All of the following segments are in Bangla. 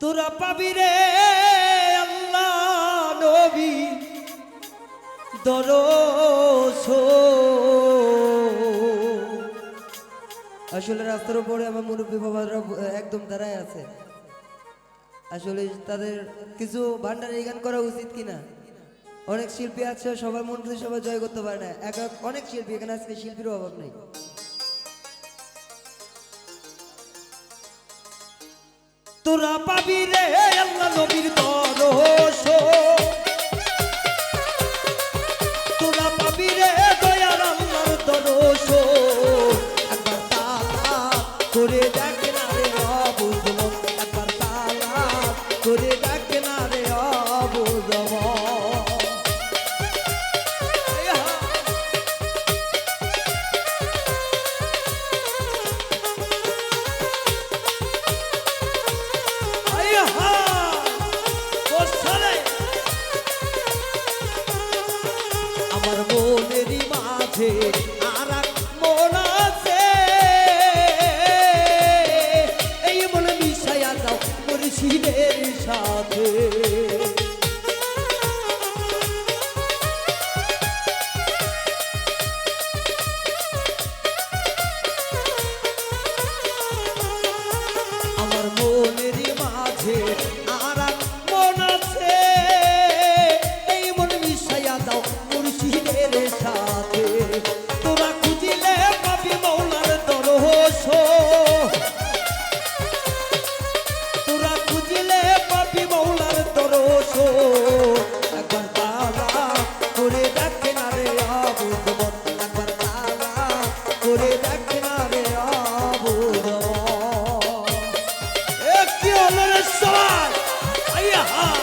তোরা পাবি রে আসলে রাস্তার উপরে আমার মুরব্বী বাবারা একদম দাঁড়ায় আছে। আসলে তাদের কিছু ভান্ডারি গান করা উচিত কিনা? অনেক শিল্পী আছে, সবার মন সবাই জয় করতে পারে না। এক অনেক শিল্পী, এখানে আজকে শিল্পীরও অভাব নেই। মেরে সবার হ্যাঁ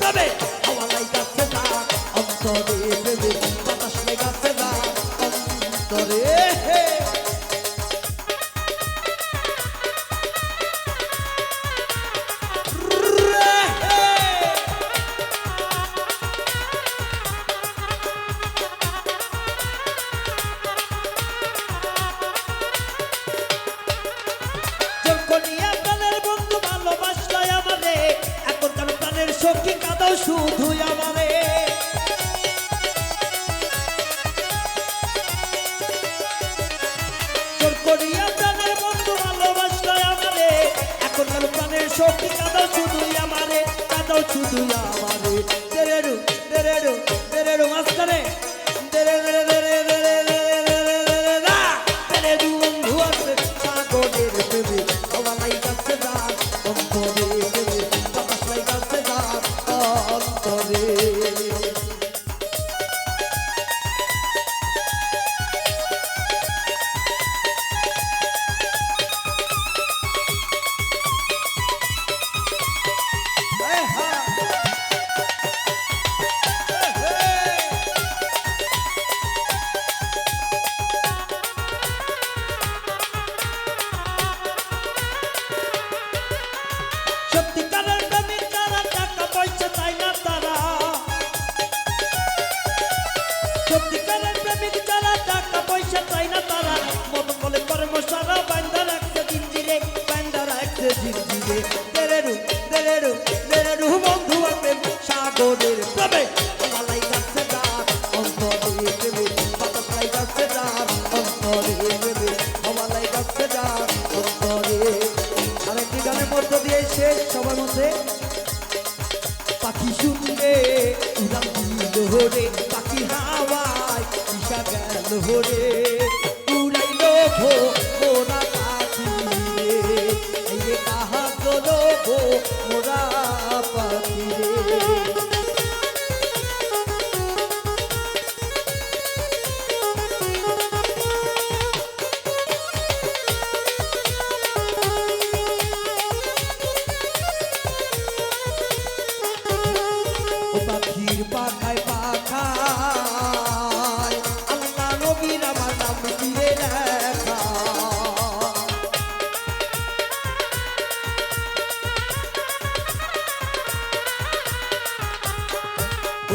Dame. শুধু আমারে। চোর করিয়া প্রাণের বন্ধু ভালোবাসলো আমারে। এখন প্রাণের শক্তি কাদাও শুধু আমারে। তীরে দেরে বন্ধু সাগরের প্রেমে। মালাই অন্তরে দেবে অন্তরে দেবে মালাই অন্তরে আরেকটি গানের মধ্য দিয়ে শেষ সবার মধ্যে পাখি শুনবে উড়ান দিল হরে পাখি হাওয়ায় গেল হরে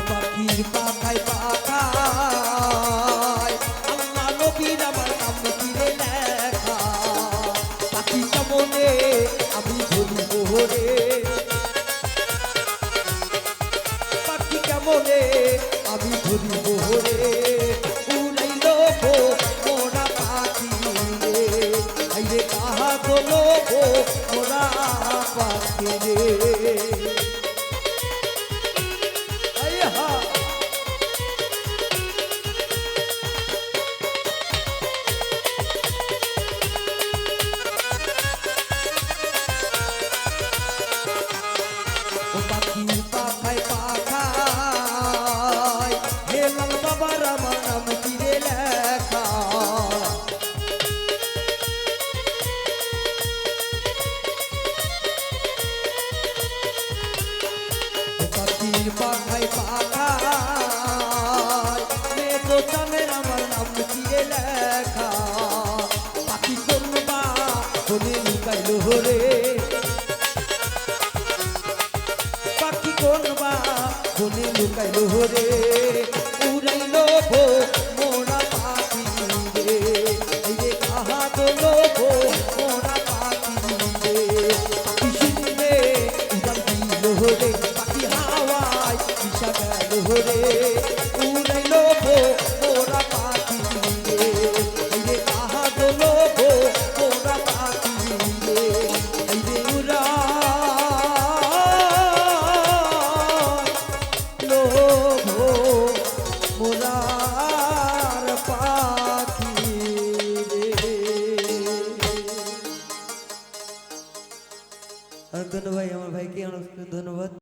পাখির পাখায় পা পাখায় পাখায় দোকানের আমার নাম দিয়ে লেখা। পাখি করবা বলে লুকাইল হরে পাখি করবা বলে লুকাইল হরে